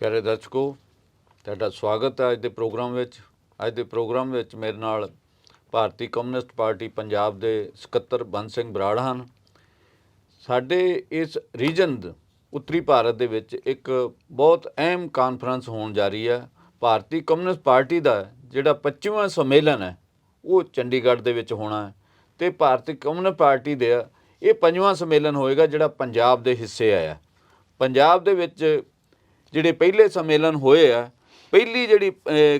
ਪਿਆਰੇ ਦਰਸ਼ਕੋ, ਤੁਹਾਡਾ ਸਵਾਗਤ ਹੈ ਅੱਜ ਦੇ ਪ੍ਰੋਗਰਾਮ ਵਿੱਚ। ਅੱਜ ਦੇ ਪ੍ਰੋਗਰਾਮ ਵਿੱਚ ਮੇਰੇ ਨਾਲ ਭਾਰਤੀ ਕਮਿਊਨਿਸਟ ਪਾਰਟੀ ਪੰਜਾਬ ਦੇ ਸਕੱਤਰ ਬੰਦ ਸਿੰਘ ਬਰਾੜ ਹਨ। ਸਾਡੇ ਇਸ ਰੀਜਨ ਉੱਤਰੀ ਭਾਰਤ ਦੇ ਵਿੱਚ ਇੱਕ ਬਹੁਤ ਅਹਿਮ ਕਾਨਫਰੰਸ ਹੋਣ ਜਾ ਰਹੀ ਹੈ। ਭਾਰਤੀ ਕਮਿਊਨਿਸਟ ਪਾਰਟੀ ਦਾ ਜਿਹੜਾ 25ਵਾਂ ਸੰਮੇਲਨ ਹੈ, ਉਹ ਚੰਡੀਗੜ੍ਹ ਦੇ ਵਿੱਚ ਹੋਣਾ ਹੈ ਤੇ ਭਾਰਤੀ ਕਮਿਊਨਿਸਟ ਪਾਰਟੀ ਦੇ ਇਹ ਪੰਜਵਾਂ ਸੰਮੇਲਨ ਹੋਏਗਾ ਜਿਹੜਾ ਪੰਜਾਬ ਦੇ ਹਿੱਸੇ ਆਇਆ। ਪੰਜਾਬ ਦੇ ਵਿੱਚ ਜਿਹੜੇ ਪਹਿਲੇ ਸੰਮੇਲਨ ਹੋਏ ਆ, ਪਹਿਲੀ ਜਿਹੜੀ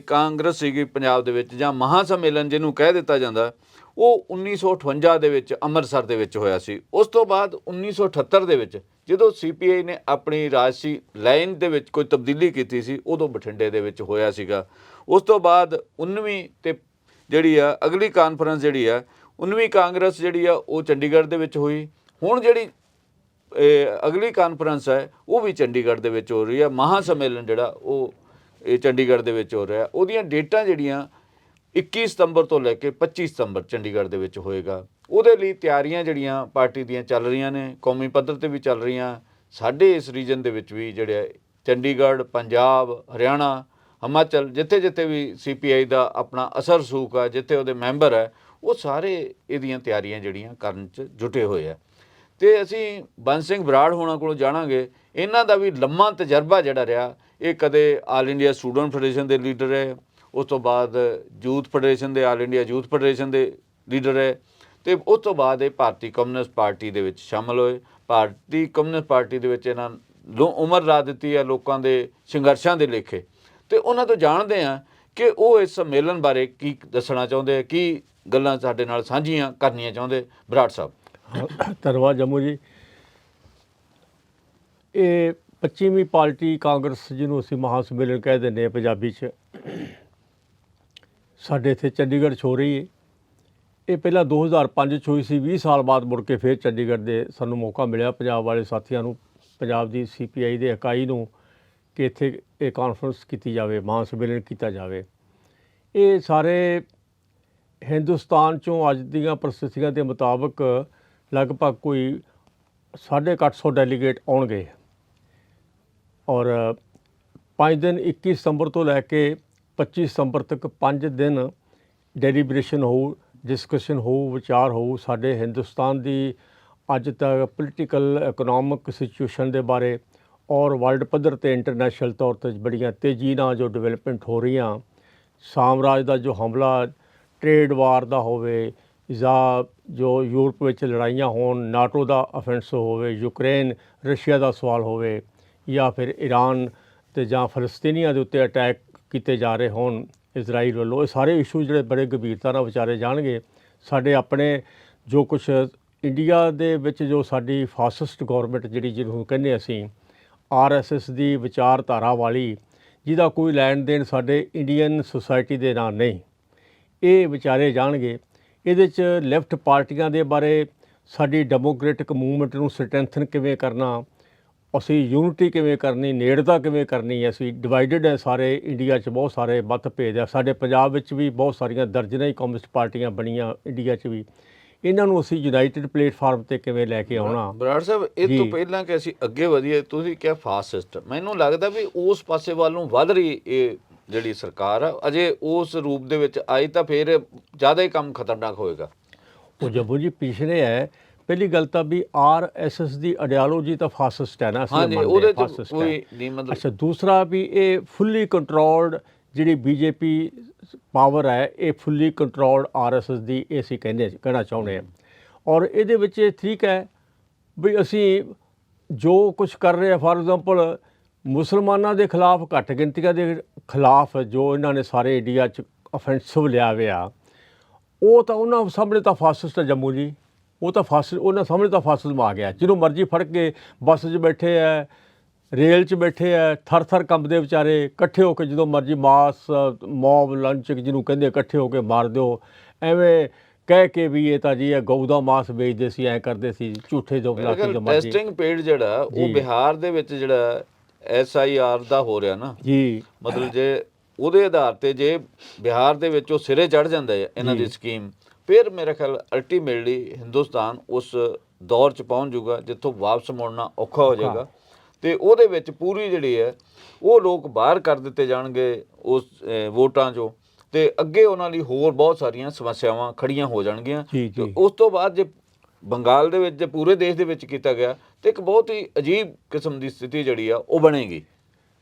ਕਾਂਗਰਸ ਸੀਗੀ ਪੰਜਾਬ ਦੇ ਵਿੱਚ ਜਾਂ ਮਹਾ ਸੰਮੇਲਨ ਜਿਹਨੂੰ ਕਹਿ ਦਿੱਤਾ ਜਾਂਦਾ, ਉਹ 1958 ਦੇ ਵਿੱਚ ਅੰਮ੍ਰਿਤਸਰ ਦੇ ਵਿੱਚ ਹੋਇਆ ਸੀ। ਉਸ ਤੋਂ ਬਾਅਦ 1978 ਦੇ ਵਿੱਚ ਜਦੋਂ ਸੀਪੀਆਈ ਨੇ ਆਪਣੀ ਰਾਜਸੀ ਲਾਈਨ ਦੇ ਵਿੱਚ ਕੋਈ ਤਬਦੀਲੀ ਕੀਤੀ ਸੀ, ਉਦੋਂ ਬਠਿੰਡੇ ਦੇ ਵਿੱਚ ਹੋਇਆ ਸੀਗਾ। ਉਸ ਤੋਂ ਬਾਅਦ 19ਵੀਂ ਤੇ ਜਿਹੜੀ ਆ, ਅਗਲੀ ਕਾਨਫਰੰਸ ਜਿਹੜੀ ਆ 19ਵੀਂ ਕਾਂਗਰਸ ਜਿਹੜੀ ਆ, ਉਹ ਚੰਡੀਗੜ੍ਹ ਦੇ ਵਿੱਚ ਹੋਈ। ਹੁਣ ਜਿਹੜੀ ਅਗਲੀ ਕਾਨਫਰੰਸ ਹੈ, ਉਹ ਵੀ ਚੰਡੀਗੜ੍ਹ ਦੇ ਵਿੱਚ ਹੋ ਰਹੀ ਹੈ ਮਹਾ ਸੰਮੇਲਨ ਜਿਹੜਾ ਉਹ ਇਹ ਚੰਡੀਗੜ੍ਹ ਦੇ ਵਿੱਚ ਹੋ ਰਿਹਾ ਉਹਦੀਆਂ ਡੇਟਾਂ ਜਿਹੜੀਆਂ 21 ਸਤੰਬਰ ਤੋਂ ਲੈ ਕੇ 25 ਸਤੰਬਰ ਚੰਡੀਗੜ੍ਹ ਦੇ ਵਿੱਚ ਹੋਏਗਾ। ਉਹਦੇ ਲਈ ਤਿਆਰੀਆਂ ਜਿਹੜੀਆਂ ਪਾਰਟੀ ਦੀਆਂ ਚੱਲ ਰਹੀਆਂ ਨੇ, ਕੌਮੀ ਪੱਧਰ ਤੇ ਵੀ ਚੱਲ ਰਹੀਆਂ। ਸਾਡੇ ਇਸ ਰੀਜਨ ਦੇ ਵਿੱਚ ਵੀ ਜਿਹੜੇ ਚੰਡੀਗੜ੍ਹ, ਪੰਜਾਬ, ਹਰਿਆਣਾ, ਹਿਮਾਚਲ ਜਿੱਥੇ ਜਿੱਥੇ ਵੀ ਸੀਪੀਆਈ ਦਾ ਆਪਣਾ ਅਸਰ ਸੂਕ ਆ, ਜਿੱਥੇ ਉਹਦੇ ਮੈਂਬਰ ਹੈ, ਉਹ ਸਾਰੇ ਇਹਦੀਆਂ ਤਿਆਰੀਆਂ ਜਿਹੜੀਆਂ ਕਰਨ 'ਚ ਜੁਟੇ ਹੋਏ ਆ। ਤੇ ਅਸੀਂ ਬੰਦ ਸਿੰਘ ਬਰਾੜ ਹੋਣਾ ਕੋਲੋਂ ਜਾਣਾਂਗੇ, ਇਹਨਾਂ ਦਾ ਵੀ ਲੰਮਾ ਤਜਰਬਾ ਜਿਹੜਾ ਰਿਹਾ, ਇਹ ਕਦੇ ਆਲ ਇੰਡੀਆ ਸਟੂਡੈਂਟ ਫੈਡਰੇਸ਼ਨ ਦੇ ਲੀਡਰ ਹੈ ਉਸ ਤੋਂ ਬਾਅਦ ਯੂਥ ਫੈਡਰੇਸ਼ਨ ਦੇ ਆਲ ਇੰਡੀਆ ਯੂਥ ਫੈਡਰੇਸ਼ਨ ਦੇ ਲੀਡਰ ਹੈ ਤੇ ਉਸ ਤੋਂ ਬਾਅਦ ਇਹ ਭਾਰਤੀ ਕਮਿਊਨਿਸਟ ਪਾਰਟੀ ਦੇ ਵਿੱਚ ਸ਼ਾਮਲ ਹੋਏ। ਭਾਰਤੀ ਕਮਿਊਨਿਸਟ ਪਾਰਟੀ ਦੇ ਵਿੱਚ ਇਹਨਾਂ ਲੋ ਉਮਰ ਲਾ ਦਿੱਤੀ ਹੈ ਲੋਕਾਂ ਦੇ ਸੰਘਰਸ਼ਾਂ ਦੇ ਲੇਖੇ। ਤੇ ਉਹਨਾਂ ਤੋਂ ਜਾਣਦੇ ਆ ਕਿ ਉਹ ਇਸ ਸੰਮੇਲਨ ਬਾਰੇ ਕੀ ਦੱਸਣਾ ਚਾਹੁੰਦੇ ਆ, ਕੀ ਗੱਲਾਂ ਸਾਡੇ ਨਾਲ ਸਾਂਝੀਆਂ ਕਰਨੀਆਂ ਚਾਹੁੰਦੇ ਬਰਾੜ ਸਾਹਿਬ। ਧੰਨਵਾਦ ਜੰਮੂ ਜੀ। ਇਹ 25ਵੀਂ ਪਾਰਟੀ ਕਾਂਗਰਸ ਜਿਹਨੂੰ ਅਸੀਂ ਮਹਾ ਸੰਮੇਲਨ ਕਹਿ ਦਿੰਦੇ ਹਾਂ ਪੰਜਾਬੀ 'ਚ। ਸਾਡੇ ਇੱਥੇ ਚੰਡੀਗੜ੍ਹ 'ਚ ਹੋ ਰਹੀ ਹੈ। ਇਹ ਪਹਿਲਾਂ 2005 'ਚ ਹੋਈ ਸੀ 20 ਸਾਲ ਬਾਅਦ ਮੁੜ ਕੇ ਫਿਰ ਚੰਡੀਗੜ੍ਹ ਦੇ ਸਾਨੂੰ ਮੌਕਾ ਮਿਲਿਆ ਪੰਜਾਬ ਵਾਲੇ ਸਾਥੀਆਂ ਨੂੰ, ਪੰਜਾਬ ਦੀ ਸੀਪੀਆਈ ਦੇ ਇਕਾਈ ਨੂੰ ਕਿ ਇੱਥੇ ਇਹ ਕਾਨਫਰੰਸ ਕੀਤੀ ਜਾਵੇ ਮਹਾ ਸੰਮੇਲਨ ਕੀਤਾ ਜਾਵੇ। ਇਹ ਸਾਰੇ ਹਿੰਦੁਸਤਾਨ ਚੋਂ ਅੱਜ ਦੀਆਂ ਪ੍ਰਸਥਿਤੀਆਂ ਦੇ ਮੁਤਾਬਕ ਲਗਭਗ ਕੋਈ 850 ਡੈਲੀਗੇਟ ਆਉਣਗੇ। ਔਰ 5 ਦਿਨ 21 ਸਤੰਬਰ ਤੋਂ ਲੈ ਕੇ 25 ਸਤੰਬਰ ਤੱਕ 5 ਦਿਨ ਡੈਲੀਬਰੇਸ਼ਨ ਹੋਊ ਡਿਸਕਸ਼ਨ ਹੋਊ, ਵਿਚਾਰ ਹੋਊ ਸਾਡੇ ਹਿੰਦੁਸਤਾਨ ਦੀ ਅੱਜ ਤੱਕ ਪੋਲੀਟੀਕਲ ਇਕਨੋਮਿਕ ਸਿਚੁਏਸ਼ਨ ਦੇ ਬਾਰੇ ਔਰ ਵਰਲਡ ਪੱਧਰ ਤੇ ਇੰਟਰਨੈਸ਼ਨਲ ਤੌਰ ਤੇ ਬੜੀਆਂ ਤੇਜ਼ੀ ਨਾਲ ਜੋ ਡਿਵੈਲਪਮੈਂਟ ਹੋ ਰਹੀਆਂ। ਸਾਮਰਾਜ ਦਾ ਜੋ ਹਮਲਾ ਟ੍ਰੇਡ ਵਾਰ ਦਾ ਹੋਵੇ ਜਾਂ ਜੋ ਯੂਰਪ ਵਿੱਚ ਲੜਾਈਆਂ ਹੋਣ, ਨਾਟੋ ਦਾ ਅਫੈਂਸ ਹੋਵੇ, ਯੂਕਰੇਨ, ਰਸ਼ੀਆ ਦਾ ਸਵਾਲ ਹੋਵੇ ਜਾਂ ਫਿਰ ਈਰਾਨ ਤੇ ਜਾਂ ਫਲਸਤੀਨੀਆਂ ਦੇ ਉੱਤੇ ਅਟੈਕ ਕੀਤੇ ਜਾ ਰਹੇ ਹੋਣ, ਇਜ਼ਰਾਈਲ ਵੱਲੋਂ, ਇਹ ਸਾਰੇ ਇਸ਼ੂ ਜਿਹੜੇ ਬੜੇ ਗੰਭੀਰਤਾ ਨਾਲ ਵਿਚਾਰੇ ਜਾਣਗੇ। ਸਾਡੇ ਆਪਣੇ ਜੋ ਕੁਝ ਇੰਡੀਆ ਦੇ ਵਿੱਚ ਜੋ ਸਾਡੀ ਫਾਸਿਸਟ ਗਵਰਨਮੈਂਟ ਜਿਹੜੀ ਜਿਹਨੂੰ ਕਹਿੰਦੇ ਅਸੀਂ ਆਰਐਸਐਸ ਦੀ ਵਿਚਾਰਧਾਰਾ ਵਾਲੀ, ਜਿਹਦਾ ਕੋਈ ਲੈਣ ਦੇਣ ਸਾਡੇ ਇੰਡੀਅਨ ਸੁਸਾਇਟੀ ਦੇ ਨਾਲ ਨਹੀਂ, ਇਹ ਵਿਚਾਰੇ ਜਾਣਗੇ। ਇਹਦੇ ਚ ਲੈਫਟ ਪਾਰਟੀਆਂ ਦੇ ਬਾਰੇ ਸਾਡੀ ਡੈਮੋਕ੍ਰੈਟਿਕ ਮੂਵਮੈਂਟ ਨੂੰ ਸਟਰੈਂਥਨ ਕਿਵੇਂ ਕਰਨਾ ਅਸੀਂ ਯੂਨਿਟੀ ਕਿਵੇਂ ਕਰਨੀ ਨੇੜਤਾ ਕਿਵੇਂ ਕਰਨੀ ਅਸੀਂ ਡਿਵਾਈਡਡ ਹੈ ਸਾਰੇ ਇੰਡੀਆ 'ਚ ਬਹੁਤ ਸਾਰੇ ਮਤ ਭੇਦ ਆ ਸਾਡੇ ਪੰਜਾਬ ਵਿੱਚ ਵੀ ਬਹੁਤ ਸਾਰੀਆਂ ਦਰਜਨਾਂ ਹੀ ਕਮਿਊਨਿਸਟ ਪਾਰਟੀਆਂ ਬਣੀਆਂ ਇੰਡੀਆ 'ਚ ਵੀ। ਇਹਨਾਂ ਨੂੰ ਅਸੀਂ ਯੂਨਾਈਟਿਡ ਪਲੇਟਫਾਰਮ ਤੇ ਕਿਵੇਂ ਲੈ ਕੇ ਆਉਣਾ? ਬਰਾੜ ਸਾਹਿਬ ਇਹ ਤੋਂ। ਪਹਿਲਾਂ ਕਿ ਅਸੀਂ ਅੱਗੇ ਵਧੀਏ ਤੁਸੀਂ ਕਿਹਾ ਫਾਸਟ ਮੈਨੂੰ ਲੱਗਦਾ ਵੀ ਉਸ ਪਾਸੇ ਵੱਲ ਨੂੰ ਵੱਧ ਰਹੀ ਇਹ ਜਿਹੜੀ ਸਰਕਾਰ ਆ ਅਜੇ ਉਸ ਰੂਪ ਦੇ ਵਿੱਚ ਆਈ ਤਾਂ ਫਿਰ ਜ਼ਿਆਦਾ ਹੀ ਕੰਮ ਖਤਰਨਾਕ ਹੋਏਗਾ ਉਹ ਜੱਬੂ ਜੀ ਪਿਛਲੇ ਹੈ ਪਹਿਲੀ ਗੱਲ ਤਾਂ ਵੀ ਆਰ ਐਸ ਐਸ ਦੀ ਆਈਡੀਓਲੋਜੀ ਤਾਂ ਫਾਸਿਸਟ ਹੈ ਨਾ ਹਾਂਜੀ ਉਹਦੇ ਹੈ। ਕੋਈ ਨਹੀਂ ਮਤਲਬ ਅੱਛਾ ਦੂਸਰਾ ਵੀ ਇਹ ਫੁੱਲੀ ਕੰਟਰੋਲਡ ਜਿਹੜੀ ਬੀਜੇਪੀ ਪਾਵਰ ਹੈ ਇਹ ਫੁੱਲੀ ਕੰਟਰੋਲਡ ਆਰਐਸਐਸ ਦੀ ਇਹ ਅਸੀਂ ਕਹਿੰਦੇ ਕਹਿਣਾ ਚਾਹੁੰਦੇ ਹਾਂ ਔਰ ਇਹਦੇ ਵਿੱਚ ਇਹ ਠੀਕ ਹੈ ਵੀ ਅਸੀਂ ਜੋ ਕੁਝ ਕਰ ਰਹੇ ਆ ਫਾਰ ਐਗਜ਼ਾਮਪਲ ਮੁਸਲਮਾਨਾਂ ਦੇ ਖਿਲਾਫ ਘੱਟ ਗਿਣਤੀਆਂ ਦੇ ਖਿਲਾਫ ਜੋ ਇਹਨਾਂ ਨੇ ਸਾਰੇ ਇੰਡੀਆ 'ਚ ਅਫੈਂਸਿਵ ਲਿਆ ਹੋਇਆ ਉਹ ਤਾਂ ਉਹਨਾਂ ਸਾਹਮਣੇ ਤਾਂ ਫਾਸਿਸਟ ਹੈ ਜੰਮੂ ਜੀ। ਉਹ ਤਾਂ ਫਾਸਿਸਟ ਉਹਨਾਂ ਸਾਹਮਣੇ ਤਾਂ ਫਾਸਿਜ਼ਮ ਆ ਗਿਆ। ਜਿਹਨੂੰ ਮਰਜ਼ੀ ਫੜ ਕੇ ਬੱਸ 'ਚ ਬੈਠੇ ਆ ਰੇਲ 'ਚ ਬੈਠੇ ਆ ਥਰ ਥਰ ਕੰਬਦੇ ਵਿਚਾਰੇ ਇਕੱਠੇ ਹੋ ਕੇ ਜਦੋਂ ਮਰਜ਼ੀ ਮਾਸ ਮੌਬ ਲੰਚ ਜਿਹਨੂੰ ਕਹਿੰਦੇ ਇਕੱਠੇ ਹੋ ਕੇ ਮਾਰ ਦਿਓ। ਐਵੇਂ ਕਹਿ ਕੇ ਵੀ ਇਹ ਤਾਂ ਜੀ ਇਹ ਗਊ ਦਾ ਮਾਸ ਵੇਚਦੇ ਸੀ ਐ ਕਰਦੇ ਸੀ ਝੂਠੇ ਜੋ ਬਲਾ ਕੇ ਜੋ ਮਰਜ਼ੀ। ਟੈਸਟਿੰਗ ਪੇਡ ਜਿਹੜਾ ਉਹ। ਬਿਹਾਰ ਦੇ ਵਿੱਚ ਜਿਹੜਾ ਐਸ ਆਈ ਆਰ ਦਾ ਹੋ ਰਿਹਾ ਨਾ ਜੀ। ਮਤਲਬ ਜੇ ਉਹਦੇ ਆਧਾਰ ਤੇ ਜੇ ਬਿਹਾਰ ਦੇ ਵਿੱਚ ਉਹ ਸਿਰੇ ਚੜ ਜਾਂਦਾ ਹੈ ਇਹਨਾਂ ਦੀ ਸਕੀਮ ਫਿਰ ਮੇਰੇ ਖਿਆਲ ਅਲਟੀਮੇਟਲੀ ਹਿੰਦੁਸਤਾਨ ਉਸ ਦੌਰ ਚ ਪਹੁੰਚ ਜਾਊਗਾ ਜਿੱਥੋਂ ਵਾਪਸ ਮੁੜਨਾ ਔਖਾ ਹੋ ਜਾਏਗਾ। ਤੇ ਉਹਦੇ ਵਿੱਚ ਪੂਰੀ ਜਿਹੜੀ ਹੈ ਉਹ ਲੋਕ ਬਾਹਰ ਕਰ ਦਿੱਤੇ ਜਾਣਗੇ ਉਸ ਵੋਟਾਂ 'ਚੋਂ। ਤੇ ਅੱਗੇ ਉਹਨਾਂ ਲਈ ਹੋਰ ਬਹੁਤ ਸਾਰੀਆਂ ਸਮੱਸਿਆਵਾਂ ਖੜੀਆਂ ਹੋ ਜਾਣਗੀਆਂ। ਤੇ। ਉਸ ਤੋਂ ਬਾਅਦ ਜੇ ਬੰਗਾਲ ਦੇ ਵਿੱਚ ਜੇ ਪੂਰੇ ਦੇਸ਼ ਦੇ ਵਿੱਚ ਕੀਤਾ ਗਿਆ ਤੇ ਇੱਕ ਬਹੁਤ ਹੀ ਅਜੀਬ ਕਿਸਮ ਦੀ ਸਥਿਤੀ ਜਿਹੜੀ ਆ ਉਹ ਬਣੇਗੀ।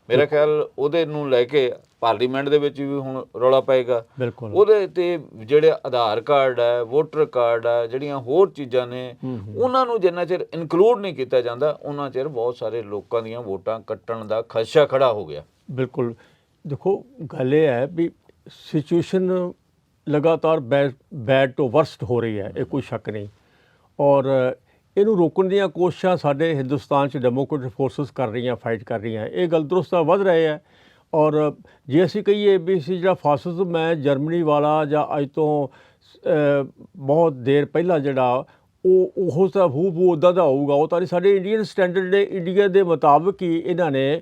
ਮੇਰਾ ਖਿਆਲ ਉਹਦੇ ਨੂੰ ਲੈ ਕੇ ਪਾਰਲੀਮੈਂਟ ਦੇ ਵਿੱਚ ਵੀ ਹੁਣ ਰੌਲਾ ਪਏਗਾ। ਉਹਦੇ ਤੇ ਜਿਹੜੇ ਆਧਾਰ ਕਾਰਡ ਹੈ ਵੋਟਰ ਕਾਰਡ ਹੈ ਜਿਹੜੀਆਂ ਹੋਰ ਚੀਜ਼ਾਂ ਨੇ। ਉਹਨਾਂ ਨੂੰ ਜਿੰਨਾ ਚਿਰ ਇਨਕਲੂਡ ਨਹੀਂ ਕੀਤਾ ਜਾਂਦਾ ਉਹਨਾਂ ਚਿਰ ਬਹੁਤ ਸਾਰੇ ਲੋਕਾਂ ਦੀਆਂ ਵੋਟਾਂ ਕੱਟਣ ਦਾ ਖਦਸ਼ਾ ਖੜਾ ਹੋ ਗਿਆ। ਬਿਲਕੁਲ। ਦੇਖੋ ਗੱਲ ਇਹ ਹੈ ਵੀ ਸਿਚੁਏਸ਼ਨ ਲਗਾਤਾਰ ਬੈਡ ਤੋਂ ਵਰਸਟ ਹੋ ਰਹੀ ਹੈ ਇਹ ਕੋਈ ਸ਼ੱਕ ਨਹੀਂ। ਔਰ ਇਹਨੂੰ ਰੋਕਣ ਦੀਆਂ ਕੋਸ਼ਿਸ਼ਾਂ ਸਾਡੇ ਹਿੰਦੁਸਤਾਨ 'ਚ ਡੈਮੋਕ੍ਰੈਟਿਕ ਫੋਰਸਸ ਕਰ ਰਹੀਆਂ ਫਾਈਟ ਕਰ ਰਹੀਆਂ। ਇਹ ਗੱਲ ਦਰੁਸਤ ਵੱਧ ਰਹੇ ਹੈ ਔਰ ਜੇ ਅਸੀਂ ਕਹੀਏ ਵੀ ਅਸੀਂ ਜਿਹੜਾ ਫਾਸਿਜ਼ਮ ਹੈ ਜਰਮਨੀ ਵਾਲਾ ਜਾਂ ਅੱਜ ਤੋਂ ਬਹੁਤ ਦੇਰ ਪਹਿਲਾਂ ਜਿਹੜਾ, ਉਹ ਉਹ ਤਾਂ ਹੂ ਬੂ ਉਦਾਂ ਦਾ ਹੋਊਗਾ। ਉਹ ਤਾਂ ਸਾਡੇ ਇੰਡੀਅਨ ਸਟੈਂਡਰਡ ਦੇ ਇੰਡੀਆ ਦੇ ਮੁਤਾਬਕ ਹੀ ਇਹਨਾਂ ਨੇ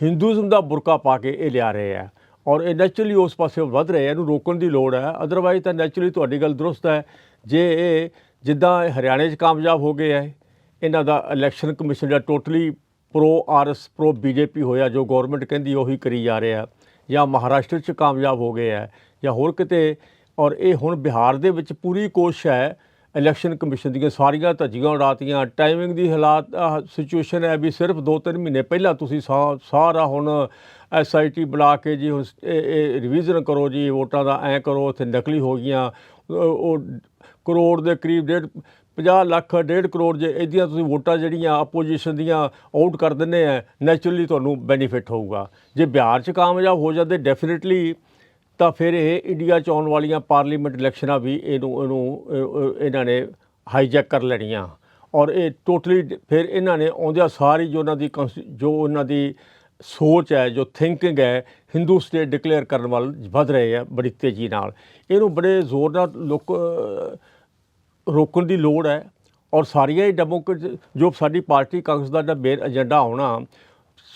ਹਿੰਦੂਇਜ਼ਮ ਦਾ ਬੁਰਕਾ ਪਾ ਕੇ ਇਹ ਲਿਆ ਰਹੇ ਆ। ਔਰ ਇਹ ਨੈਚੁਰਲੀ ਉਸ ਪਾਸੇ ਵੱਧ ਰਹੇ ਇਹਨੂੰ ਰੋਕਣ ਦੀ ਲੋੜ ਹੈ। ਅਦਰਵਾਈਜ਼ ਤਾਂ ਨੈਚੁਰਲੀ ਤੁਹਾਡੀ ਗੱਲ ਦਰੁਸਤ ਹੈ। ਜੇ ਇਹ ਜਿੱਦਾਂ ਹਰਿਆਣੇ 'ਚ ਕਾਮਯਾਬ ਹੋ ਗਏ ਹੈ ਇਹਨਾਂ ਦਾ ਇਲੈਕਸ਼ਨ ਕਮਿਸ਼ਨ ਜਿਹੜਾ totally pro RS pro BJP ਹੋਇਆ, ਜੋ ਗਵਰਨਮੈਂਟ ਕਹਿੰਦੀ ਉਹੀ ਕਰੀ ਜਾ ਰਿਹਾ। ਜਾਂ ਮਹਾਰਾਸ਼ਟਰ 'ਚ ਕਾਮਯਾਬ ਹੋ ਗਏ ਹੈ ਜਾਂ ਹੋਰ ਕਿਤੇ। ਔਰ ਇਹ ਹੁਣ ਬਿਹਾਰ ਦੇ ਵਿੱਚ ਪੂਰੀ ਕੋਸ਼ਿਸ਼ ਹੈ ਇਲੈਕਸ਼ਨ ਕਮਿਸ਼ਨ ਦੀਆਂ ਸਾਰੀਆਂ ਧੱਜੀਆਂ ਉਡਾਤੀਆਂ। ਟਾਈਮਿੰਗ ਦੀ ਹਾਲਾਤ ਸਿਚੁਏਸ਼ਨ ਹੈ ਵੀ ਸਿਰਫ 2-3 ਮਹੀਨੇ ਪਹਿਲਾਂ ਤੁਸੀਂ ਸਾ- ਸਾਰਾ ਹੁਣ ਐਸਆਈਟੀ ਬੁਲਾ ਕੇ ਜੀ ਹੁਣ ਰਿਵੀਜ਼ਨ ਕਰੋ ਜੀ, ਵੋਟਾਂ ਦਾ ਐ ਕਰੋ, ਉੱਥੇ ਨਕਲੀ ਹੋ ਗਈਆਂ। ਉਹ ਕਰੋੜ ਦੇ ਕਰੀਬ, ਡੇਢ 50 ਲੱਖ, ਡੇਢ ਕਰੋੜ ਜੇ ਇਹਦੀਆਂ ਤੁਸੀਂ ਵੋਟਾਂ ਜਿਹੜੀਆਂ ਆਪੋਜੀਸ਼ਨ ਦੀਆਂ ਆਊਟ ਕਰ ਦਿੰਦੇ ਆ ਨੈਚੁਰਲੀ ਤੁਹਾਨੂੰ ਬੈਨੀਫਿਟ ਹੋਊਗਾ। ਜੇ ਬਿਹਾਰ 'ਚ ਕਾਮਯਾਬ ਹੋ ਜਾਂਦੇ ਡੈਫੀਨਿਟਲੀ ਤਾਂ ਫਿਰ ਇਹ ਇੰਡੀਆ 'ਚ ਆਉਣ ਵਾਲੀਆਂ ਪਾਰਲੀਮੈਂਟ ਇਲੈਕਸ਼ਨਾਂ ਵੀ ਇਹਨੂੰ ਇਹਨੂੰ ਇਹਨਾਂ ਨੇ ਹਾਈਜੈਕ ਕਰ ਲੈਣੀਆਂ। ਔਰ ਇਹ ਟੋਟਲੀ ਫਿਰ ਇਹਨਾਂ ਨੇ ਆਉਂਦਿਆਂ ਸਾਰੀ ਜੋ ਉਹਨਾਂ ਦੀ ਕੌਂਸਟੀ- ਜੋ ਉਹਨਾਂ ਦੀ ਸੋਚ ਹੈ, ਜੋ ਥਿੰਕਿੰਗ ਹੈ ਹਿੰਦੂ ਸਟੇਟ ਡਿਕਲੇਅਰ ਕਰਨ ਵੱਲ ਵਧ ਰਹੇ ਆ ਬੜੀ ਤੇਜ਼ੀ ਨਾਲ। ਇਹਨੂੰ ਬੜੇ ਜ਼ੋਰ ਨਾਲ ਲੋਕ ਰੋਕਣ ਦੀ ਲੋੜ ਹੈ ਔਰ ਸਾਰੀਆਂ ਹੀ ਡੈਮੋਕ੍ਰੇਟ ਜੋ ਸਾਡੀ ਪਾਰਟੀ ਕਾਂਗਰਸ ਦਾ ਜਿਹੜਾ ਮੇਨ ਏਜੰਡਾ ਹੋਣਾ,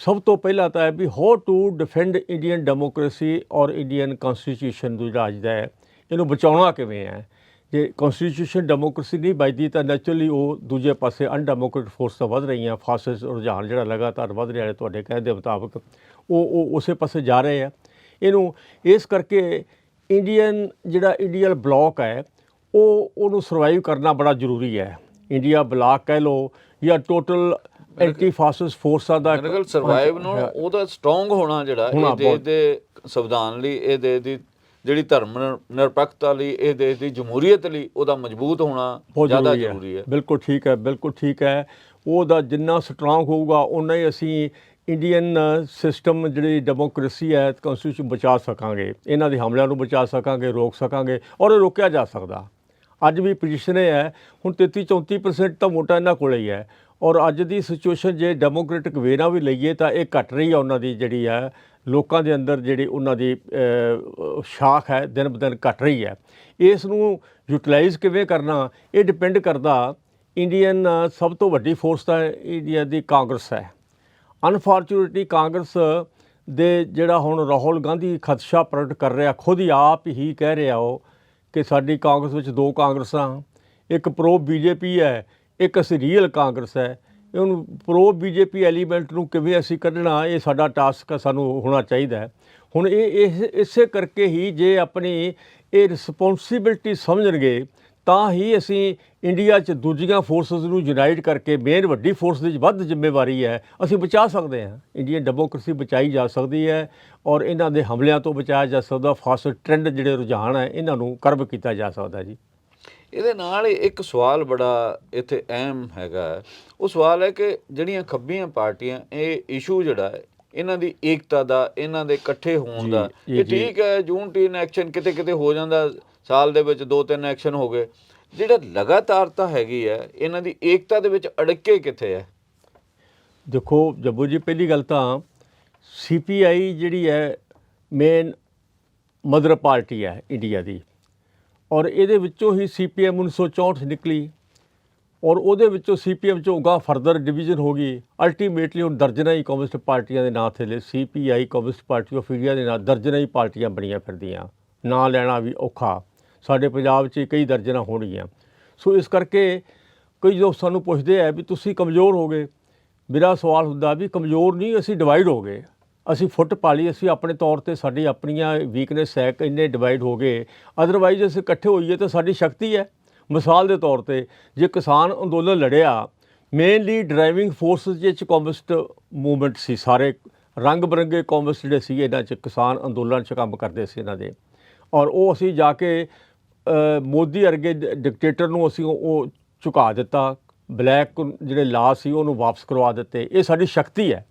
ਸਭ ਤੋਂ ਪਹਿਲਾਂ ਤਾਂ ਹੈ ਵੀ how to defend Indian democracy ਔਰ ਇੰਡੀਅਨ ਕਨਸਟੀਟਿਊਸ਼ਨ ਨੂੰ ਜਿਹੜਾ ਅੱਜ ਦਾ ਹੈ। ਇਹਨੂੰ ਬਚਾਉਣਾ ਕਿਵੇਂ ਹੈ? ਜੇ ਕਨਸਟੀਟਿਊਸ਼ਨ ਡੈਮੋਕ੍ਰੇਸੀ ਨਹੀਂ ਬਚਦੀ ਤਾਂ ਨੈਚੁਰਲੀ ਉਹ ਦੂਜੇ ਪਾਸੇ ਅਨਡੈਮੋਕ੍ਰੇਟਿਕ ਫੋਰਸ ਵੱਧ ਰਹੀਆਂ ਫਾਸਿਸਟ ਰੁਝਾਨ ਜਿਹੜਾ ਲਗਾਤਾਰ ਵੱਧ ਰਿਹਾ ਹੈ ਤੁਹਾਡੇ ਕਹਿਣ ਦੇ ਮੁਤਾਬਕ, ਉਹ ਉਹ ਉਸੇ ਪਾਸੇ ਜਾ ਰਹੇ ਆ ਇਹਨੂੰ ਇਸ ਕਰਕੇ ਇੰਡੀਅਨ ਜਿਹੜਾ ਇੰਡੀਅਨ ਬਲੌਕ ਹੈ ਉਹ ਉਹਨੂੰ ਸਰਵਾਈਵ ਕਰਨਾ ਬੜਾ ਜ਼ਰੂਰੀ ਹੈ। ਇੰਡੀਆ ਬਲਾਕ ਕਹਿ ਲਓ ਜਾਂ ਟੋਟਲ ਐਂਟੀ ਫਾਸਿਸਟ ਫੋਰਸਾਂ ਦਾ ਕੋਲ ਸਰਵਾਈਵ ਨੂੰ ਉਹਦਾ ਸਟਰੋਂਗ ਹੋਣਾ ਜਿਹੜਾ ਇਹ ਦੇਸ਼ ਦੇ ਸੰਵਿਧਾਨ ਲਈ ਇਹ ਦੇਸ਼ ਦੀ ਜਿਹੜੀ ਧਰਮ ਨਿਰ- ਨਿਰਪੱਖਤਾ ਲਈ ਇਹ ਦੇਸ਼ ਦੀ ਜਮਹੂਰੀਅਤ ਲਈ ਉਹਦਾ ਮਜ਼ਬੂਤ ਹੋਣਾ ਜ਼ਿਆਦਾ ਜ਼ਰੂਰੀ ਜ਼ਰੂਰੀ ਹੈ। ਬਿਲਕੁਲ ਠੀਕ ਹੈ ਬਿਲਕੁਲ ਠੀਕ ਹੈ। ਉਹਦਾ ਜਿੰਨਾ ਸਟਰੋਂਗ ਹੋਊਗਾ ਉਨਾ ਹੀ ਅਸੀਂ ਇੰਡੀਅਨ ਸਿਸਟਮ ਜਿਹੜੀ ਡੈਮੋਕ੍ਰੇਸੀ ਹੈ ਕਨਸਟੀਟਿਊਸ਼ਨ ਬਚਾ ਸਕਾਂਗੇ। ਇਹਨਾਂ ਦੇ ਹਮਲਿਆਂ ਨੂੰ ਬਚਾ ਸਕਾਂਗੇ ਰੋਕ ਸਕਾਂਗੇ ਔਰ ਇਹ ਰੋਕਿਆ ਜਾ ਸਕਦਾ। ਅੱਜ ਵੀ ਪੋਜੀਸ਼ਨ ਇਹ ਹੈ, ਹੁਣ 33 34% ਤਾਂ ਵੋਟਾਂ ਇਹਨਾਂ ਕੋਲ ਹੀ ਹੈ। ਔਰ ਅੱਜ ਦੀ ਸਿਚੁਏਸ਼ਨ ਜੇ ਡੈਮੋਕ੍ਰੈਟਿਕ ਵੇ ਨਾਲ ਵੀ ਲਈਏ ਤਾਂ ਇਹ ਘਟ ਰਹੀ ਹੈ ਉਹਨਾਂ ਦੀ ਜਿਹੜੀ ਹੈ, ਲੋਕਾਂ ਦੇ ਅੰਦਰ ਜਿਹੜੀ ਉਹਨਾਂ ਦੀ ਸ਼ਾਖ ਹੈ, ਦਿਨ ਬ ਦਿਨ ਘਟ ਰਹੀ ਹੈ। ਇਸ ਨੂੰ ਯੂਟਿਲਾਈਜ਼ ਕਿਵੇਂ ਕਰਨਾ, ਇਹ ਡਿਪੈਂਡ ਕਰਦਾ ਇੰਡੀਅਨ ਸਭ ਤੋਂ ਵੱਡੀ ਫੋਰਸ ਤਾਂ ਇੰਡੀਆ ਦੀ ਕਾਂਗਰਸ ਹੈ। ਅਨਫੋਰਚੂਨੇਟਲੀ ਕਾਂਗਰਸ ਦੇ ਜਿਹੜਾ ਹੁਣ ਰਾਹੁਲ ਗਾਂਧੀ ਖਦਸ਼ਾ ਪ੍ਰਗਟ ਕਰ ਰਿਹਾ, ਖੁਦ ਹੀ ਆਪ ਹੀ ਕਹਿ ਰਿਹਾ ਉਹ ਕਿ ਸਾਡੀ ਕਾਂਗਰਸ ਵਿੱਚ ਦੋ ਕਾਂਗਰਸਾਂ, ਇੱਕ ਪ੍ਰੋ ਬੀਜੇਪੀ ਹੈ, ਇੱਕ ਅਸੀਂ ਰੀਅਲ ਕਾਂਗਰਸ ਹੈ। ਇਹਨੂੰ ਪ੍ਰੋ ਬੀਜੇਪੀ ਐਲੀਮੈਂਟ ਨੂੰ ਕਿਵੇਂ ਅਸੀਂ ਕੱਢਣਾ, ਇਹ ਸਾਡਾ ਟਾਸਕ ਸਾਨੂੰ ਹੋਣਾ ਚਾਹੀਦਾ ਹੈ। ਹੁਣ ਇਹ ਇਸ ਇਸੇ ਕਰਕੇ ਹੀ ਜੇ ਆਪਣੀ ਇਹ ਰਿਸਪੌਂਸਿਬਿਲਟੀ ਸਮਝਣਗੇ ਤਾਂ ਹੀ ਅਸੀਂ ਇੰਡੀਆ 'ਚ ਦੂਜੀਆਂ ਫੋਰਸਸ ਨੂੰ ਯੂਨਾਈਟ ਕਰਕੇ ਮੇਨ ਵੱਡੀ ਫੋਰਸ ਦੀ ਵੱਧ ਜ਼ਿੰਮੇਵਾਰੀ ਹੈ ਅਸੀਂ ਬਚਾ ਸਕਦੇ ਹਾਂ ਇੰਡੀਅਨ ਡੈਮੋਕ੍ਰੇਸੀ ਬਚਾਈ ਜਾ ਸਕਦੀ ਹੈ ਔਰ ਇਹਨਾਂ ਦੇ ਹਮਲਿਆਂ ਤੋਂ ਬਚਾਇਆ ਜਾ ਸਕਦਾ ਫਾਸਟ ਟ੍ਰੈਂਡ ਜਿਹੜੇ ਰੁਝਾਨ ਹੈ ਇਹਨਾਂ ਨੂੰ ਕਰਬ ਕੀਤਾ ਜਾ ਸਕਦਾ ਜੀ ਇਹਦੇ ਨਾਲ ਇੱਕ ਸਵਾਲ ਬੜਾ ਇੱਥੇ ਅਹਿਮ ਹੈਗਾ। ਉਹ ਸਵਾਲ ਹੈ ਕਿ ਜਿਹੜੀਆਂ ਖੱਬੀਆਂ ਪਾਰਟੀਆਂ ਇਹ ਇਸ਼ੂ ਜਿਹੜਾ ਹੈ ਇਹਨਾਂ ਦੀ ਏਕਤਾ ਦਾ ਇਹਨਾਂ ਦੇ ਇਕੱਠੇ ਹੋਣ ਦਾ ਇਹ। ਠੀਕ ਹੈ ਜੂਨ ਟੀਨ ਐਕਸ਼ਨ ਕਿਤੇ ਕਿਤੇ ਹੋ ਜਾਂਦਾ ਸਾਲ ਦੇ ਵਿੱਚ ਦੋ ਤਿੰਨ ਐਕਸ਼ਨ ਹੋ ਗਏ। ਜਿਹੜਾ ਲਗਾਤਾਰਤਾ ਹੈਗੀ ਹੈ, ਇਹਨਾਂ ਦੀ ਏਕਤਾ ਦੇ ਵਿੱਚ ਅੜਕੇ ਕਿੱਥੇ ਹੈ? ਦੇਖੋ, ਜੱਬੂ ਜੀ, ਪਹਿਲੀ ਗੱਲ ਤਾਂ ਸੀਪੀਆਈ ਜਿਹੜੀ ਹੈ ਮੇਨ ਮਦਰ ਪਾਰਟੀ ਹੈ ਇੰਡੀਆ ਦੀ। ਔਰ ਇਹਦੇ ਵਿੱਚੋਂ ਹੀ ਸੀਪੀਐਮ 1964 ਨਿਕਲੀ। ਔਰ ਉਹਦੇ ਵਿੱਚੋਂ ਸੀਪੀਐਮ ਚੋਂ ਗਾ ਫਰਦਰ ਡਿਵੀਜ਼ਨ ਹੋ ਗਈ। ਅਲਟੀਮੇਟਲੀ ਹੁਣ ਦਰਜਨਾਂ ਹੀ ਕਮਿਊਨਿਸਟ ਪਾਰਟੀਆਂ ਦੇ ਨਾਂ ਥੱਲੇ CPI communist party of India ਦੇ ਨਾਂ ਦਰਜਨਾਂ ਹੀ ਪਾਰਟੀਆਂ ਬਣੀਆਂ ਫਿਰਦੀਆਂ। ਨਾਂ ਲੈਣਾ ਵੀ ਔਖਾ। ਸਾਡੇ ਪੰਜਾਬ 'ਚ ਕਈ ਦਰਜਨਾਂ ਹੋਣਗੀਆਂ ਸੋ ਇਸ ਕਰਕੇ ਕਈ ਲੋਕ ਸਾਨੂੰ ਪੁੱਛਦੇ ਆ ਵੀ ਤੁਸੀਂ ਕਮਜ਼ੋਰ ਹੋ ਗਏ। ਮੇਰਾ ਸਵਾਲ ਹੁੰਦਾ ਵੀ ਕਮਜ਼ੋਰ ਨਹੀਂ, ਅਸੀਂ ਡਿਵਾਈਡ ਹੋ ਗਏ। ਅਸੀਂ ਫੁੱਟ ਪਾ ਲਈ, ਅਸੀਂ ਆਪਣੇ ਤੌਰ ਤੇ ਸਾਡੀ ਆਪਣੀਆਂ ਵੀਕਨੈਸ ਹੈ ਕਿ ਇੰਨੇ ਡਿਵਾਈਡ ਹੋ ਗਏ। ਅਦਰਵਾਈਜ਼ ਅਸੀਂ ਇਕੱਠੇ ਹੋਈਏ ਤਾਂ ਸਾਡੀ ਸ਼ਕਤੀ ਹੈ। ਮਿਸਾਲ ਦੇ ਤੌਰ ਤੇ ਜੇ ਕਿਸਾਨ ਅੰਦੋਲਨ ਲੜਿਆ ਮੇਨਲੀ ਡਰਾਈਵਿੰਗ ਫੋਰਸਸ ਵਿੱਚ ਕਮਿਊਨਿਸਟ ਮੂਵਮੈਂਟ ਸੀ। ਸਾਰੇ ਰੰਗ ਬਰੰਗੇ ਕਮਿਊਨਿਸਟ ਜਿਹੜੇ ਸੀ ਇਹਨਾਂ 'ਚ ਕਿਸਾਨ ਅੰਦੋਲਨ 'ਚ ਕੰਮ ਕਰਦੇ ਸੀ ਇਹਨਾਂ ਦੇ। ਔਰ ਉਹ ਅਸੀਂ ਜਾ ਕੇ ਮੋਦੀ ਵਰਗੇ ਡਿਕਟੇਟਰ ਨੂੰ ਅਸੀਂ ਉਹ ਝੁਕਾ ਦਿੱਤਾ। ਬਲੈਕ ਜਿਹੜੇ ਲਾ ਸੀ, ਉਹਨੂੰ ਵਾਪਸ ਕਰਵਾ ਦਿੱਤੇ। ਇਹ ਸਾਡੀ ਸ਼ਕਤੀ ਹੈ।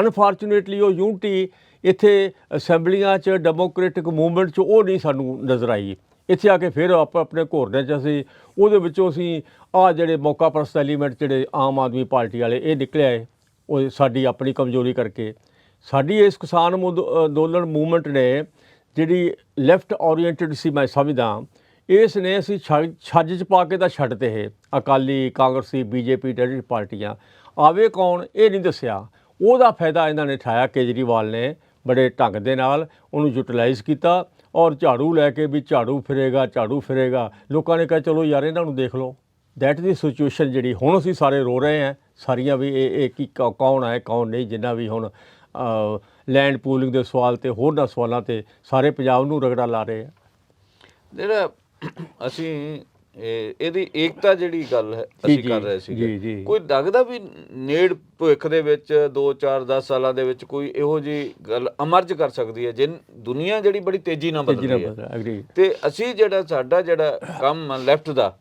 ਅਨਫੋਰਚੂਨੇਟਲੀ ਉਹ ਯੂਨਿਟੀ ਇੱਥੇ ਅਸੈਂਬਲੀਆਂ 'ਚ ਡੈਮੋਕ੍ਰੈਟਿਕ ਮੂਵਮੈਂਟ 'ਚ ਉਹ ਨਹੀਂ ਸਾਨੂੰ ਨਜ਼ਰ ਆਈ। ਇੱਥੇ ਆ ਕੇ ਫਿਰ ਆਪਾਂ, ਆਪਣੇ ਘੋਰਨੇ 'ਚ ਅਸੀਂ, ਉਹਦੇ ਵਿੱਚੋਂ ਅਸੀਂ ਆ ਜਿਹੜੇ ਮੌਕਾ ਪ੍ਰਸਤ ਐਲੀਮੈਂਟ ਜਿਹੜੇ ਆਮ ਆਦਮੀ ਪਾਰਟੀ ਵਾਲੇ, ਇਹ ਨਿਕਲਿਆ ਆਏ ਉਹ ਸਾਡੀ ਆਪਣੀ ਕਮਜ਼ੋਰੀ ਕਰਕੇ। ਸਾਡੀ ਇਸ ਕਿਸਾਨ ਮੁਦ- ਅੰਦੋਲਨ ਮੂਵਮੈਂਟ ਨੇ ਜਿਹੜੀ ਲੈਫਟ ਓਰੀਐਂਟਡ ਸੀ, ਮੈਂ ਸਮਝਦਾ ਇਸ ਨੇ ਅਸੀਂ ਛ- ਛੱਜ 'ਚ ਪਾ ਕੇ ਤਾਂ ਛੱਡਤੇ ਇਹ, ਅਕਾਲੀ ਕਾਂਗਰਸੀ, ਬੀਜੇਪੀ ਜਿਹੜੀ ਪਾਰਟੀਆਂ। ਆਵੇ ਕੌਣ, ਇਹ ਨਹੀਂ ਦੱਸਿਆ। ਉਹਦਾ ਫਾਇਦਾ ਇਹਨਾਂ ਨੇ ਠਾਇਆ, ਕੇਜਰੀਵਾਲ ਨੇ ਬੜੇ ਢੰਗ ਦੇ ਨਾਲ ਉਹਨੂੰ ਯੂਟਿਲਾਈਜ਼ ਕੀਤਾ ਔਰ ਝਾੜੂ ਲੈ ਕੇ ਵੀ ਝਾੜੂ ਫਿਰੇਗਾ ਝਾੜੂ ਫਿਰੇਗਾ। ਲੋਕਾਂ ਨੇ ਕਿਹਾ, ਚਲੋ ਯਾਰ, ਇਹਨਾਂ ਨੂੰ ਦੇਖ ਲਓ। ਦੈਟ ਦੀ ਸਿਚੁਏਸ਼ਨ ਜਿਹੜੀ ਹੁਣ ਅਸੀਂ ਸਾਰੇ ਰੋ ਰਹੇ ਹਾਂ। ਸਾਰੀਆਂ ਵੀ ਇਹ ਇਹ ਕੀ ਕੌ- ਕੌਣ ਹੈ, ਕੌਣ ਨਹੀਂ, ਜਿੰਨਾ ਵੀ ਹੁਣ ਲੈਂਡ ਪੂਲਿੰਗ ਦੇ ਸਵਾਲ ਤੇ, ਹੋਰਨਾਂ ਸਵਾਲਾਂ ਤੇ ਸਾਰੇ ਪੰਜਾਬ ਨੂੰ ਰਗੜਾ ਲਾ ਰਹੇ ਆ। ਜਿਹੜਾ ਅਸੀਂ ਇਹ- ਇਹਦੀ ਏਕਤਾ ਜਿਹੜੀ ਗੱਲ ਹੈ ਅਸੀਂ ਕਰ ਰਹੇ ਜੀ। ਕੋਈ ਲੱਗਦਾ ਵੀ ਨੇੜ ਭਵਿੱਖ ਦੇ ਵਿੱਚ 2 4 10 ਸਾਲਾਂ ਦੇ ਵਿੱਚ ਕੋਈ ਇਹੋ ਜੀ ਗੱਲ ਅਮਰਜ ਕਰ ਸਕਦੀ ਹੈ ਜਿਨ ਦੁਨੀਆ ਜਿਹੜੀ ਬੜੀ ਤੇਜ਼ੀ ਨਾਲ ਬਦਲ ਰਹੀ ਹੈ। ਤੇ ਅਸੀਂ ਜਿਹੜਾ ਸਾਡਾ ਜਿਹੜਾ ਕੰਮ ਲੈਫਟ ਦਾ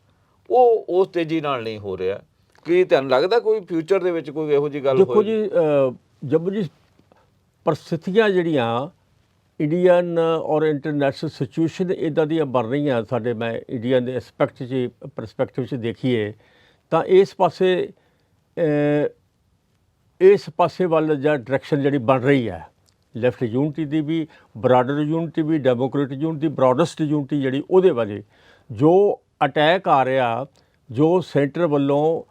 ਉਹ ਉਸ ਤੇਜ਼ੀ ਨਾਲ ਨਹੀਂ ਹੋ ਰਿਹਾ। ਕੀ ਤੁਹਾਨੂੰ ਲੱਗਦਾ ਕੋਈ ਫਿਊਚਰ ਦੇ ਵਿੱਚ ਕੋਈ ਇਹੋ ਜੀ ਗੱਲ ਦੇਖੋ ਹੋਏਗੀ? ਜੀ ਜਬ ਜੀ ਪਰਿਸਥਿਤੀਆਂ ਜਿਹੜੀਆਂ ਇੰਡੀਅਨ ਔਰ ਇੰਟਰਨੈਸ਼ਨਲ ਸਿਚੁਏਸ਼ਨ ਇਦਾਂ ਦੀਆਂ ਬਣ ਰਹੀਆਂ ਸਾਡੇ, ਮੈਂ ਇੰਡੀਅਨ ਦੇ ਐਸਪੈਕਟ 'ਚ ਪਰਸਪੈਕਟਿਵ 'ਚ ਦੇਖੀਏ, ਤਾਂ ਇਸ ਪਾਸੇ ਇਸ ਪਾਸੇ ਵੱਲ ਜਾਂ ਡਾਇਰੈਕਸ਼ਨ ਜਿਹੜੀ ਬਣ ਰਹੀ ਹੈ ਲੈਫਟ ਯੂਨਿਟੀ ਦੀ ਵੀ ਬਰਾਡਰ ਯੂਨਿਟੀ ਵੀ ਡੈਮੋਕ੍ਰੇਟਿਕ ਯੂਨਿਟੀ ਬ੍ਰੌਡਸਟ ਯੂਨਿਟੀ ਜਿਹੜੀ ਉਹਦੇ ਵਾਲੇ ਜੋ ਅਟੈਕ ਆ ਰਿਹਾ, ਜੋ ਸੈਂਟਰ ਵੱਲੋਂ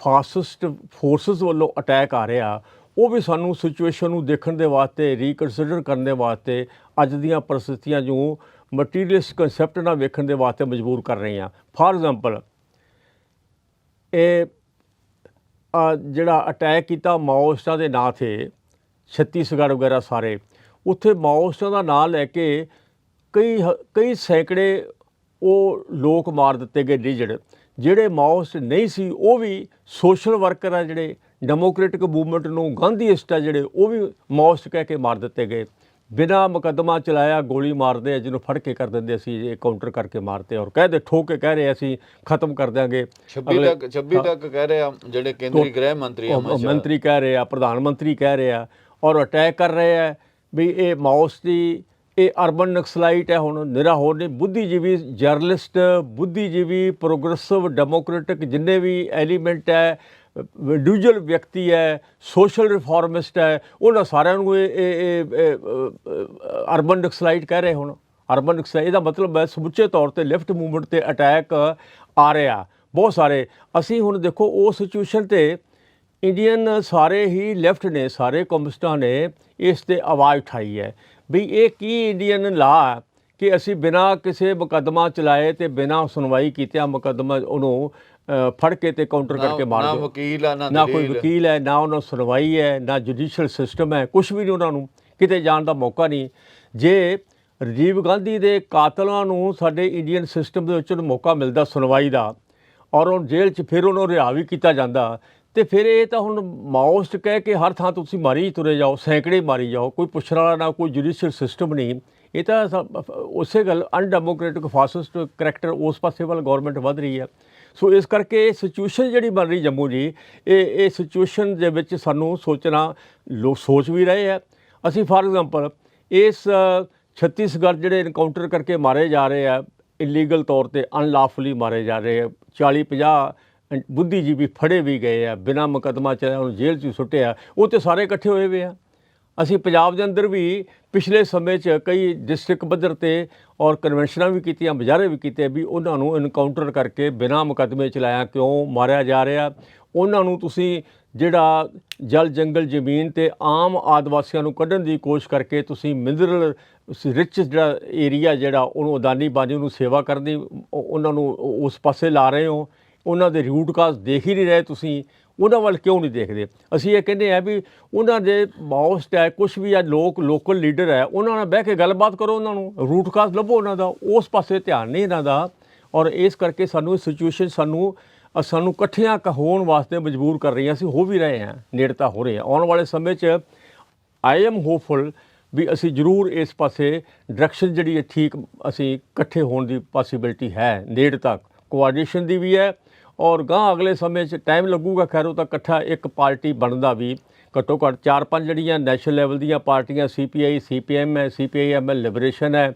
ਫਾਸਿਸਟ ਫੋਰਸਸ ਵੱਲੋਂ ਅਟੈਕ ਆ ਰਿਹਾ ਉਹ ਵੀ ਸਾਨੂੰ ਸਿਚੁਏਸ਼ਨ ਨੂੰ ਦੇਖਣ ਦੇ ਵਾਸਤੇ ਰੀਕਨਸੀਡਰ ਕਰਨ ਦੇ ਵਾਸਤੇ ਅੱਜ ਦੀਆਂ ਪਰਿਸਥਿਤੀਆਂ ਨੂੰ ਮਟੀਰੀਅਲਿਸਟ ਕਨਸੈਪਟ ਨਾਲ ਵੇਖਣ ਦੇ ਵਾਸਤੇ ਮਜਬੂਰ ਕਰ ਰਹੀਆਂ ਫਾਰ ਐਗਜ਼ਾਮਪਲ ਇਹ ਜਿਹੜਾ ਅਟੈਕ ਕੀਤਾ ਮਾਓਸਟਾਂ ਦੇ ਨਾਂ ਤੇ, ਛੱਤੀਸਗੜ੍ਹ ਵਗੈਰਾ ਸਾਰੇ, ਉੱਥੇ ਮਾਓਇਸਟਾਂ ਦਾ ਨਾਂ ਲੈ ਕੇ ਕਈ ਹ- ਕਈ ਸੈਂਕੜੇ ਉਹ ਲੋਕ ਮਾਰ ਦਿੱਤੇ ਗਏ ਡਿਜੜ ਜਿਹੜੇ ਮਾਓਇਸਟ ਨਹੀਂ ਸੀ, ਉਹ ਵੀ ਸੋਸ਼ਲ ਵਰਕਰ ਆ ਜਿਹੜੇ ਡੈਮੋਕ੍ਰੈਟਿਕ ਮੂਵਮੈਂਟ ਨੂੰ ਗਾਂਧੀਇਸਟ ਆ ਜਿਹੜੇ ਉਹ ਵੀ ਮਾਓਇਸਟ ਕਹਿ ਕੇ ਮਾਰ ਦਿੱਤੇ ਗਏ। ਬਿਨਾ ਮੁਕੱਦਮਾ ਚਲਾਇਆ ਗੋਲੀ ਮਾਰਦੇ ਆ ਜਿਹਨੂੰ ਫੜ ਕੇ ਕਰ ਦਿੰਦੇ ਸੀ ਇਹ ਕਾਊਂਟਰ ਕਰਕੇ ਮਾਰਤੇ ਔਰ ਕਹਦੇ ਠੋਕ ਕੇ ਕਹਿ ਰਹੇ ਅਸੀਂ ਖਤਮ ਕਰ ਦਿਆਂਗੇ। 26 ਅਗਲੇ- ਤੱਕ 26 ਤੱਕ ਕਹਿ ਰਹੇ ਆ ਜਿਹੜੇ ਕੇਂਦਰੀ ਗ੍ਰਹਿ ਮੰਤਰੀ ਸ਼ਾਹ ਮੰਤਰੀ ਕਹਿ ਰਹੇ ਆ ਪ੍ਰਧਾਨ ਮੰਤਰੀ ਕਹਿ ਰਹੇ ਆ ਔਰ ਅਟੈਕ ਕਰ ਰਹੇ ਆ ਵੀ ਇਹ ਮਾਊਸ ਦੀ ਇਹ ਅਰਬਨ ਨਕਸਲਾਈਟ ਹੈ ਹੁਣ ਨਿਰਾ ਹੋਰ ਨਹੀਂ ਬੁੱਧੀਜੀਵੀ ਜਰਨਲਿਸਟ ਬੁੱਧੀਜੀਵੀ ਪ੍ਰੋਗਰੈਸਿਵ ਡੈਮੋਕ੍ਰੈਟਿਕ ਜਿੰਨੇ ਵੀ ਐਲੀਮੈਂਟ ਹੈ ਇੰਡੀਵਿਜੂਅਲ ਵਿਅਕਤੀ ਹੈ ਸੋਸ਼ਲ ਰਿਫਾਰਮਿਸਟ ਹੈ, ਉਹਨਾਂ ਸਾਰਿਆਂ ਨੂੰ ਇਹ ਅਰਬਨ ਨਕਸਲਾਈਟ ਕਹਿ ਰਹੇ ਹੁਣ। ਅਰਬਨ ਨਕਸਲਾਈਟ ਇਹਦਾ ਮਤਲਬ ਹੈ ਸਮੁੱਚੇ ਤੌਰ ਤੇ ਲੈਫਟ ਮੂਵਮੈਂਟ ਤੇ ਅਟੈਕ ਆ ਰਿਹਾ। ਬਹੁਤ ਸਾਰੇ। ਅਸੀਂ ਹੁਣ ਦੇਖੋ ਉਹ ਸਿਚੁਏਸ਼ਨ ਤੇ ਇੰਡੀਅਨ ਸਾਰੇ ਹੀ ਲੈਫਟ ਨੇ, ਸਾਰੇ ਕਮਿਊਨਿਸਟਾਂ ਨੇ ਇਸ ਤੇ ਆਵਾਜ਼ ਉਠਾਈ ਹੈ। ਵੀ ਇਹ ਕੀ ਇੰਡੀਅਨ ਲਾ ਕਿ ਅਸੀਂ ਬਿਨਾਂ ਕਿਸੇ ਮੁਕੱਦਮਾ ਚਲਾਏ ਤੇ ਬਿਨਾਂ ਸੁਣਵਾਈ ਕੀਤਿਆਂ ਮੁਕੱਦਮਾ ਉਹਨੂੰ ਫੜ ਕੇ ਤੇ ਕਾਊਂਟਰ ਨਾ- ਕਰਕੇ ਮਾਰ ਨਾ ਦਿਓ। ਵਕੀਲ ਆ ਨਾ ਨਾ ਕੋਈ। ਵਕੀਲ ਹੈ ਨਾ ਉਹਨਾਂ ਨੂੰ ਸੁਣਵਾਈ ਹੈ ਨਾ ਜੁਡੀਸ਼ੀਅਲ ਸਿਸਟਮ ਹੈ ਕੁਝ ਵੀ ਨਹੀਂ ਉਹਨਾਂ ਨੂੰ। ਕਿਤੇ ਜਾਣ ਦਾ ਮੌਕਾ ਨਹੀਂ। ਜੇ ਰਾਜੀਵ ਗਾਂਧੀ ਦੇ ਕਾਤਲਾਂ ਨੂੰ ਸਾਡੇ ਇੰਡੀਅਨ ਸਿਸਟਮ ਦੇ ਵਿੱਚ ਉਹਨੂੰ ਮੌਕਾ ਮਿਲਦਾ ਸੁਣਵਾਈ ਦਾ ਔਰ ਉਹ ਜੇਲ੍ਹ 'ਚ ਫਿਰ ਉਹਨੂੰ ਰਿਹਾ ਵੀ ਕੀਤਾ ਜਾਂਦਾ ਤੇ ਫਿਰ ਇਹ ਤਾਂ ਹੁਣ ਮਾਓਸਟ ਕਹਿ ਕੇ ਹਰ ਥਾਂ ਤੁਸੀਂ ਮਾਰੀ ਤੁਰੇ ਜਾਓ ਸੈਂਕੜੇ ਮਾਰੀ ਜਾਓ ਕੋਈ ਪੁੱਛਣ ਵਾਲਾ ਨਾ ਕੋਈ ਜੁਡੀਸ਼ੀਅਲ ਸਿਸਟਮ ਨਹੀਂ। ਇਹ ਤਾਂ ਉਸੇ ਗੱਲ ਅਨਡੈਮੋਕ੍ਰੈਟਿਕ ਫਾਸਿਸਟ ਕਰੈਕਟਰ ਉਸ ਪਾਸੇ ਵੱਲ ਗਵਰਨਮੈਂਟ ਵਧ ਰਹੀ ਹੈ। ਸੋ ਇਸ ਕਰਕੇ ਇਹ ਸਿਚੁਏਸ਼ਨ ਜਿਹੜੀ ਬਣ ਰਹੀ ਜੰਮੂ ਜੀ, ਇਹ ਇਹ ਸਿਚੁਏਸ਼ਨ ਦੇ ਵਿੱਚ ਸਾਨੂੰ ਸੋਚਣਾ, ਲੋਕ ਸੋਚ ਵੀ ਰਹੇ ਆ। ਅਸੀਂ ਫਾਰ ਐਗਜ਼ਾਮਪਲ ਇਸ ਛੱਤੀਸਗੜ੍ਹ ਜਿਹੜੇ ਇਨਕਾਊਂਟਰ ਕਰਕੇ ਮਾਰੇ ਜਾ ਰਹੇ ਆ ਇਲੀਗਲ ਤੌਰ ਤੇ ਅਨਲਾਫੁਲੀ ਮਾਰੇ ਜਾ ਰਹੇ ਆ। 40 50 ਬੁੱਧੀਜੀਵੀ ਫੜੇ ਵੀ ਗਏ ਆ, ਬਿਨਾਂ ਮੁਕੱਦਮਾ ਚ ਉਹਨੂੰ ਜੇਲ੍ਹ 'ਚ ਸੁੱਟਿਆ। ਉਹ ਤੇ ਸਾਰੇ ਇਕੱਠੇ ਹੋਏ ਵੇ ਆ। ਅਸੀਂ ਪੰਜਾਬ ਦੇ ਅੰਦਰ ਵੀ ਪਿਛਲੇ ਸਮੇਂ 'ਚ ਕਈ ਡਿਸਟ੍ਰਿਕਟ ਪੱਧਰ ਤੇ ਔਰ ਕਨਵੈਨਸ਼ਨਾਂ ਵੀ ਕੀਤੀਆਂ ਮੁਜ਼ਾਹਰੇ ਵੀ ਕੀਤੇ ਵੀ ਉਹਨਾਂ ਨੂੰ ਇਨਕਾਊਂਟਰ ਕਰਕੇ ਬਿਨਾਂ ਮੁਕੱਦਮੇ ਚਲਾਇਆ ਕਿਉਂ ਮਾਰਿਆ ਜਾ ਰਿਹਾ। ਉਹਨਾਂ ਨੂੰ ਤੁਸੀਂ ਜਿਹੜਾ ਜਲ ਜੰਗਲ ਜ਼ਮੀਨ ਤੇ ਆਮ ਆਦਿਵਾਸੀਆਂ ਨੂੰ ਕੱਢਣ ਦੀ ਕੋਸ਼ਿਸ਼ ਕਰਕੇ ਤੁਸੀਂ ਮਿਨਰਲ ਰਿਚ ਜਿਹੜਾ ਏਰੀਆ ਜਿਹੜਾ ਉਹਨੂੰ ਅਦਾਨੀ ਬਾਨੀ ਨੂੰ ਸੇਵਾ ਕਰਨ ਦੀ ਉਹਨਾਂ ਨੂੰ ਉਸ ਪਾਸੇ ਲਾ ਰਹੇ ਹੋ। ਉਹਨਾਂ ਦੇ ਰੂਟ ਕਾਜ਼ ਦੇਖ ਹੀ ਨਹੀਂ ਰਹੇ ਤੁਸੀਂ। ਉਹਨਾਂ ਵੱਲ ਕਿਉਂ ਨਹੀਂ ਦੇਖਦੇ? ਅਸੀਂ ਇਹ ਕਹਿੰਦੇ ਆ ਵੀ ਉਹਨਾਂ ਦੇ ਬੌਸ ਹੈ ਕੁਝ ਵੀ ਆ, ਲੋਕ ਲੋਕਲ ਲੀਡਰ ਹੈ, ਉਹਨਾਂ ਨਾਲ ਬਹਿ ਕੇ ਗੱਲਬਾਤ ਕਰੋ ਉਹਨਾਂ ਨੂੰ ਰੂਟ ਕਾਜ਼ ਲੱਭੋ ਉਹਨਾਂ ਦਾ, ਉਸ ਪਾਸੇ ਧਿਆਨ ਨਹੀਂ ਇਹਨਾਂ ਦਾ। ਔਰ ਇਸ ਕਰਕੇ ਸਾਨੂੰ ਸਿਚੁਏਸ਼ਨ ਸਾਨੂੰ ਸਾਨੂੰ ਇਕੱਠਿਆਂ ਹੋਣ ਵਾਸਤੇ ਮਜਬੂਰ ਕਰ ਰਹੀਆਂ ਅਸੀਂ, ਹੋ ਵੀ ਰਹੇ ਹਾਂ ਨੇੜਤਾ ਹੋ ਰਹੇ ਹਾਂ। ਆਉਣ ਵਾਲੇ ਸਮੇਂ 'ਚ ਆਈ ਐਮ ਹੋਪਫੁਲ ਵੀ ਅਸੀਂ ਜ਼ਰੂਰ ਇਸ ਪਾਸੇ ਡਾਇਰੈਕਸ਼ਨ ਜਿਹੜੀ ਹੈ ਠੀਕ ਅਸੀਂ ਇਕੱਠੇ ਹੋਣ ਦੀ ਪੋਸੀਬਿਲਿਟੀ ਹੈ, ਨੇੜ ਤੱਕ। ਕੋਆਰਡੀਨੇਸ਼ਨ ਦੀ ਵੀ ਹੈ ਔਰ ਗਾਂ ਅਗਲੇ ਸਮੇਂ 'ਚ ਟਾਈਮ ਲੱਗੂਗਾ, ਖੈਰ ਉਹ ਤਾਂ ਇਕੱਠਾ ਇੱਕ ਪਾਰਟੀ ਬਣਦਾ ਵੀ। ਘੱਟੋ ਘੱਟ ਚਾਰ ਪੰਜ ਜਿਹੜੀਆਂ ਨੈਸ਼ਨਲ ਲੈਵਲ ਦੀਆਂ ਪਾਰਟੀਆਂ ਸੀਪੀਆਈ ਸੀਪੀਐਮ ਹੈ ਸੀਪੀਆਈਐਮ ਹੈ ਲਿਬਰੇਸ਼ਨ ਹੈ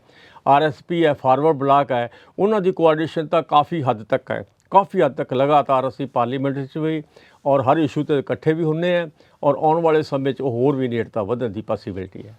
ਆਰਐਸਪੀ ਹੈ ਫਾਰਵਰਡ ਬਲਾਕ ਹੈ, ਉਹਨਾਂ ਦੀ ਕੋਆਰਡੀਨੇਸ਼ਨ ਤਾਂ ਕਾਫੀ ਹੱਦ ਤੱਕ ਹੈ। ਕਾਫੀ ਹੱਦ ਤੱਕ ਲਗਾਤਾਰ ਅਸੀਂ ਪਾਰਲੀਮੈਂਟ 'ਚ ਵੀ ਔਰ ਹਰ ਇਸ਼ੂ ਤੇ ਇਕੱਠੇ ਵੀ ਹੁੰਨੇ ਆ ਔਰ ਆਉਣ ਵਾਲੇ ਸਮੇਂ 'ਚ ਉਹ ਹੋਰ ਵੀ ਨੇੜਤਾ ਵਧਣ ਦੀ ਪੋਸੀਬਿਲਿਟੀ ਹੈ।